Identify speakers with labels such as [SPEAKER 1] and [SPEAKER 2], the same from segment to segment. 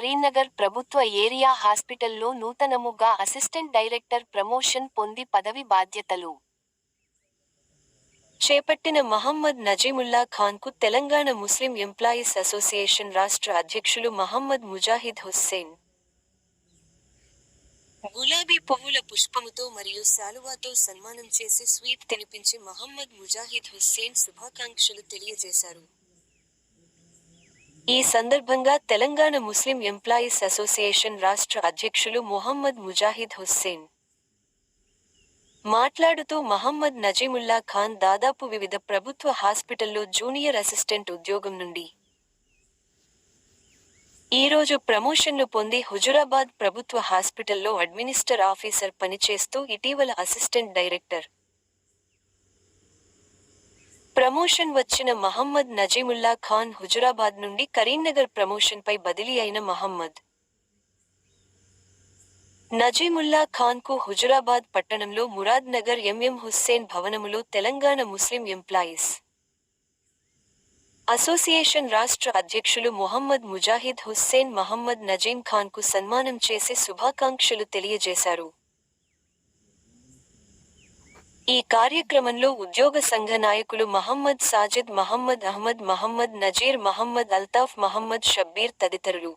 [SPEAKER 1] కరీంనగర్ ప్రభుత్వ ఏరియా హాస్పిటల్లో నూతనముగా assistant director promotion పొంది పదవి బాధ్యతలు. చేపట్టిన మహమ్మద్ నజీముల్లా ఖాన్కు తెలంగాణ ముస్లిం ఎంప్లాయీస్ అసోసియేషన్ రాష్ట్ర అధ్యక్షులు మహమ్మద్ ముజాహిద్ హుస్సేన్. గులాబీ పువ్వుల పుష్పముతో మరియు శాలువాతో సన్మానం చేసి స్వీట్ తినిపించి మహమ్మద్ ముజాహిద్ హుస్సేన్ శుభాకాంక్షలు తెలియజేశారు. ఈ సందర్భంగా తెలంగాణ ముస్లిం ఎంప్లాయీస్ అసోసియేషన్ రాష్ట్ర అధ్యక్షులు మొహమ్మద్ ముజాహిద్ హుస్సేన్ మాట్లాడుతూ మహమ్మద్ నజీముల్లా ఖాన్ దాదాపు వివిధ ప్రభుత్వ హాస్పిటల్లో జూనియర్ అసిస్టెంట్ ఉద్యోగం నుండి ఈ రోజు ప్రమోషన్లు పొంది హుజురాబాద్ ప్రభుత్వ హాస్పిటల్లో అడ్మినిస్టర్ ఆఫీసర్ పనిచేస్తూ ఇటీవల అసిస్టెంట్ డైరెక్టర్ ప్రమోషన్ వచ్చిన మహమ్మద్ నజీముల్లా ఖాన్ హుజురాబాద్ నుండి కరీంనగర్ ప్రమోషన్పై బదిలీ అయిన మహమ్మద్. నజీముల్లా ఖాన్కు హుజురాబాద్ పట్టణంలో మురాద్ నగర్ ఎంఎం హుస్సేన్ భవనములో తెలంగాణ ముస్లిం ఎంప్లాయీస్. అసోసియేషన్ రాష్ట్ర అధ్యక్షులు మొహమ్మద్ ముజాహిద్ హుస్సేన్ మహమ్మద్ నజీం ఖాన్కు సన్మానం చేసి శుభాకాంక్షలు తెలియజేశారు. ఈ కార్యక్రమంలో ఉద్యోగ సంఘ నాయకులు మహమ్మద్ సాజిద్ మహమ్మద్ అహ్మద్ మహమ్మద్ నజీర్ మహమ్మద్ అల్తాఫ్ మహమ్మద్ షబ్బీర్ తదితరులు.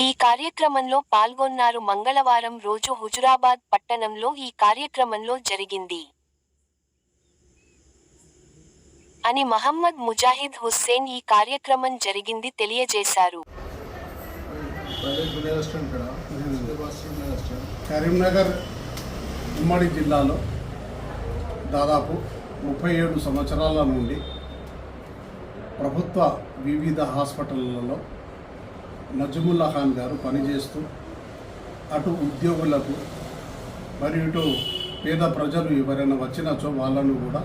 [SPEAKER 1] ఈ కార్యక్రమంలో పాల్గొన్నారు మంగళవారం రోజు హుజురాబాద్ పట్టణంలో ఈ కార్యక్రమంలో జరిగింది. అని మహమ్మద్ ముజాహిద్ హుస్సేన్ ఈ కార్యక్రమం జరిగింది తెలియజేశారు.
[SPEAKER 2] కరీంనగర్ ఉమ్మడి జిల్లాలో దాదాపు ముప్పై ఏడు సంవత్సరాల నుండి ప్రభుత్వ వివిధ హాస్పిటళ్ళలో నజముల్లా ఖాన్ గారు పనిచేస్తూ అటు ఉద్యోగులకు మరియు ఇటు పేద ప్రజలు ఎవరైనా వచ్చినచో వాళ్ళను కూడా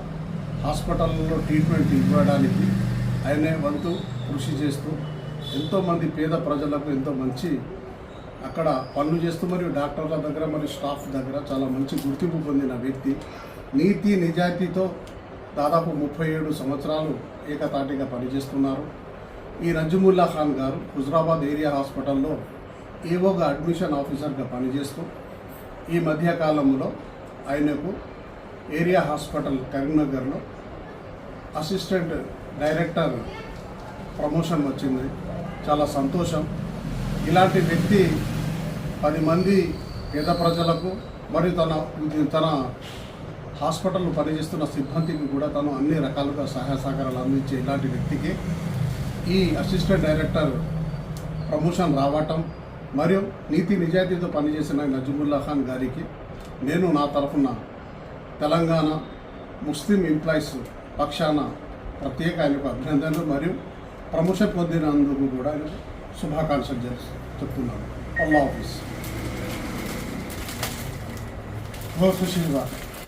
[SPEAKER 2] హాస్పిటల్లో ట్రీట్మెంట్ ఇవ్వడానికి ఆయనే వంతు కృషి చేస్తూ ఎంతోమంది పేద ప్రజలకు ఎంతో మంచి అక్కడ పనులు చేస్తూ మరియు డాక్టర్ల దగ్గర మరియు స్టాఫ్ దగ్గర చాలా మంచి గుర్తింపు పొందిన వ్యక్తి. నీతి నిజాయితీతో దాదాపు ముప్పై ఏడు సంవత్సరాలు ఏకతాటిగా పనిచేస్తున్నారు. ఈ రంజుముల్లా ఖాన్ గారు హుజరాబాద్ ఏరియా హాస్పిటల్లో ఏవోగా అడ్మిషన్ ఆఫీసర్గా పనిచేస్తూ ఈ మధ్యకాలంలో ఆయనకు ఏరియా హాస్పిటల్ కరీంనగర్లో అసిస్టెంట్ డైరెక్టర్ ప్రమోషన్ వచ్చింది. చాలా సంతోషం. ఇలాంటి వ్యక్తి పది మంది పేద ప్రజలకు మరియు తన తన హాస్పిటల్ పనిచేస్తున్న సిబ్బందికి కూడా తను అన్ని రకాలుగా సహాయ సహకారాలు అందించే ఇలాంటి వ్యక్తికి ఈ అసిస్టెంట్ డైరెక్టర్ ప్రమోషన్ రావటం మరియు నీతి నిజాయితీతో పనిచేసిన నజముల్లా ఖాన్ గారికి నేను నా తరఫున తెలంగాణ ముస్లిం ఎంప్లాయీస్ పక్షాన ప్రత్యేక ఆయనకు అభినందనలు మరియు ప్రమోషన్ పొందినందుకు కూడా శుభాకాంక్షలు చెప్తున్నాను అల్లా ఆఫీస్ శుభ సుశీల్ గారు